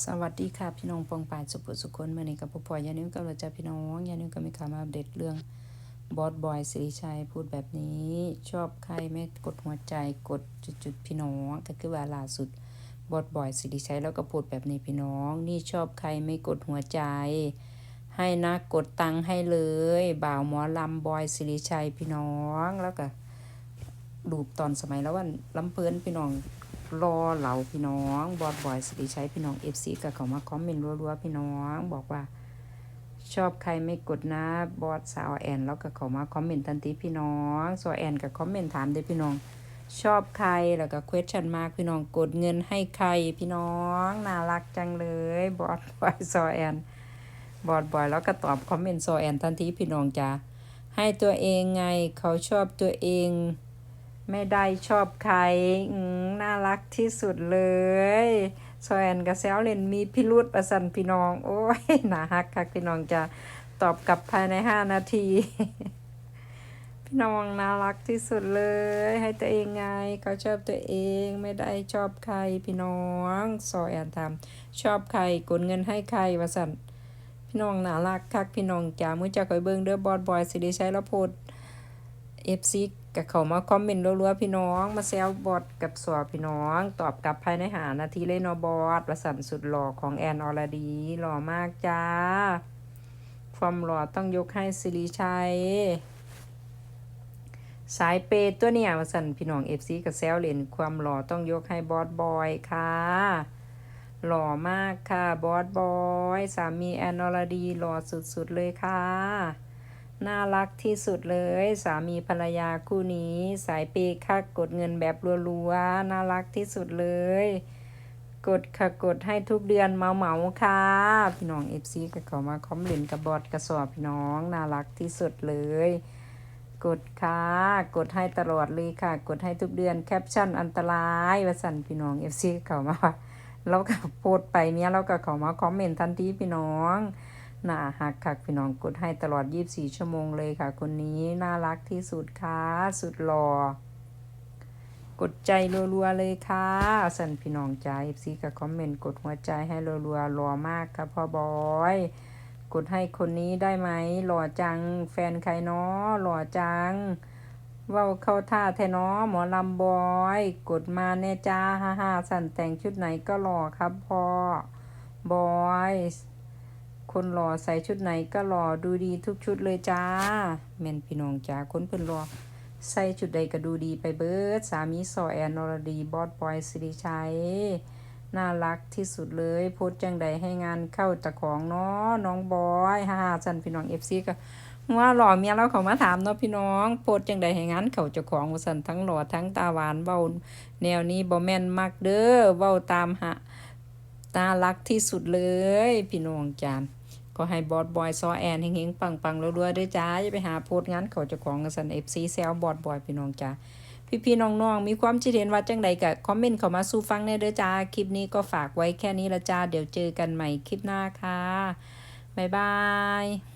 สวัสดีค่ะพี่น้องปองปายสุขุสุคนเมื่อนี้กับพ่อพ่อยานิ้วกับเราจะพี่น้องยานิ้วก็มีข่าวมาอัปเดตเรื่องบอสบอยสิริชัยพูดแบบนี้ ชอบใครไม่กดหัวใจกดจุดๆพี่น้องก็คือว่าล่าสุดบอสบอยสิริชัยแล้วก็พูดแบบนี้พี่น้อง นี่ชอบใครไม่กดหัวใจ ให้นะกดตังให้เลย บ่าวหมอลำบอยสิริชัยพี่น้องแล้วก็ดูตอนสมัยแล้ววันลำเพลินพี่น้อง รอเหล่าพี่น้องบอดบอยสิริชัยพี่น้องเอฟซีก็เขามาคอมเมนต์รัวๆพี่น้อง บอกว่า ชอบใครไม่กดนะบอดสาวแอนแล้วก็เขามาคอมเมนต์ทันทีพี่น้องสาวแอนก็คอมเมนต์ถามเด้อพี่น้อง ชอบใครแล้วก็ question มากพี่น้องกดเงินให้ใครพี่น้องน่ารักจังเลยบอดบอยสาวแอนบอดบอยแล้วก็ตอบคอมเมนต์สาวแอนทันทีพี่น้องจ้าให้ตัวเองไงเขาชอบตัวเอง ไม่ได้ชอบใครน่ารักที่สุดเลยซอยแอนกับแซวเล่นมีพิรุษประสันพี่น้อง โอ้ยน่าฮักคักพี่น้องจะตอบกลับภายในห้านาที พี่น้องน่ารักที่สุดเลย ให้ตัวเองไงเขาชอบตัวเองไม่ได้ชอบใครพี่น้องซอยแอนทำชอบใครกดเงินให้ใครวะสันพี่น้องน่ารักคักพี่น้องจ๋ามื้อจะคอยเบิ่งเด้อบอดบอยสิได้ใช้แล้วโพด เอฟซีกับเขามาคอมเมนต์รัวๆพี่น้อง มาแซวบอดกับสวพี่น้อง ตอบกลับภายในหานาทีเลยนอบอดประสันสุดหล่อของแอนอรดีหล่อมากจ้า ความหล่อต้องยกให้สิริชัย สายเปตัวเนี่ยมาสันพี่น้องเอฟซีกับแซวเล่นความหล่อต้องยกให้บอสบอยค่ะหล่อมากค่ะบอสบอย สามีแอนอรดีหล่อสุดๆเลยค่ะ น่ารักที่สุดเลย สามีภรรยาคู่นี้ สายเปย์ค่ะกดเงินแบบรัวๆน่ารักที่สุดเลย กดค่ะกดให้ทุกเดือนเมาเมาค่ะ พี่น้องเอฟซีก็เขามาคอมเมนต์กับบอดกระสอบพี่น้องน่ารักที่สุดเลย กดค่ะ กดให้ตลอดเลยค่ะ กดให้ทุกเดือนแคปชั่นอันตรายว่าสั่นพี่น้องเอฟซีเขามาว่าแล้วก็โพสไปเนี้ยแล้วก็เขามาคอมเมนต์ทันทีพี่น้อง น่าหักคักพี่น้องกดให้ตลอด 24 ชั่วโมงเลยค่ะ คนนี้น่ารักที่สุดค่ะสุดหล่อกดใจรัวๆเลยค่ะสั่นพี่น้องใจซีก็คอมเมนต์กดหัวใจให้รัวๆหล่อมากค่ะพ่อบอยกดให้คนนี้ได้ไหมหล่อจังแฟนใครเนาะหล่อจังว้าเข้าท่าแท้เนาะหมอลำบอย กดมาแน่จ้าฮ่าฮ่าสั่นแต่งชุดไหนก็หล่อครับพ่อบอย คนหล่อใส่ชุดไหนก็หลอดูดีทุกชุดเลยจ้า แม่นพี่น้องจ้าคนเพิ่นหล่อใส่ชุดใดก็ดูดีไปเบิด สามีซอแอนนรดีบอสบอยสิริชัยน่ารักที่สุดเลยโพสจังใดให้งานเข้าตะของเนาะน้องบอยฮ่าฮ่าจันพี่น้องเอฟซีก็ว่าหล่อเมียเราเขามาถามเนาะพี่น้องโพสจังใดให้งานเข้าเจ้าของวันทั้งหล่อทั้งตาหวานเว้าแนวนี้บ่แม่นมักเด้อเว้าตามหะตารักที่สุดเลย พี่น้องจาน ก็ให้บอดบอยซอแอนเฮงๆปังๆแล้วด้วยเด้อจ้าอย่าไปหาโพสงานเขาจะของกันสันเอฟซีแซวบอดบอยพี่น้องจ้าพี่ๆน้องๆมีความคิดเห็นว่าจังใดก็คอมเมนต์เข้ามาสู้ฟังแน่เด้อจ้าคลิปนี้ก็ฝากไว้แค่นี้ละจ้าเดี๋ยวเจอกันใหม่คลิปหน้าค่ะบ๊ายบาย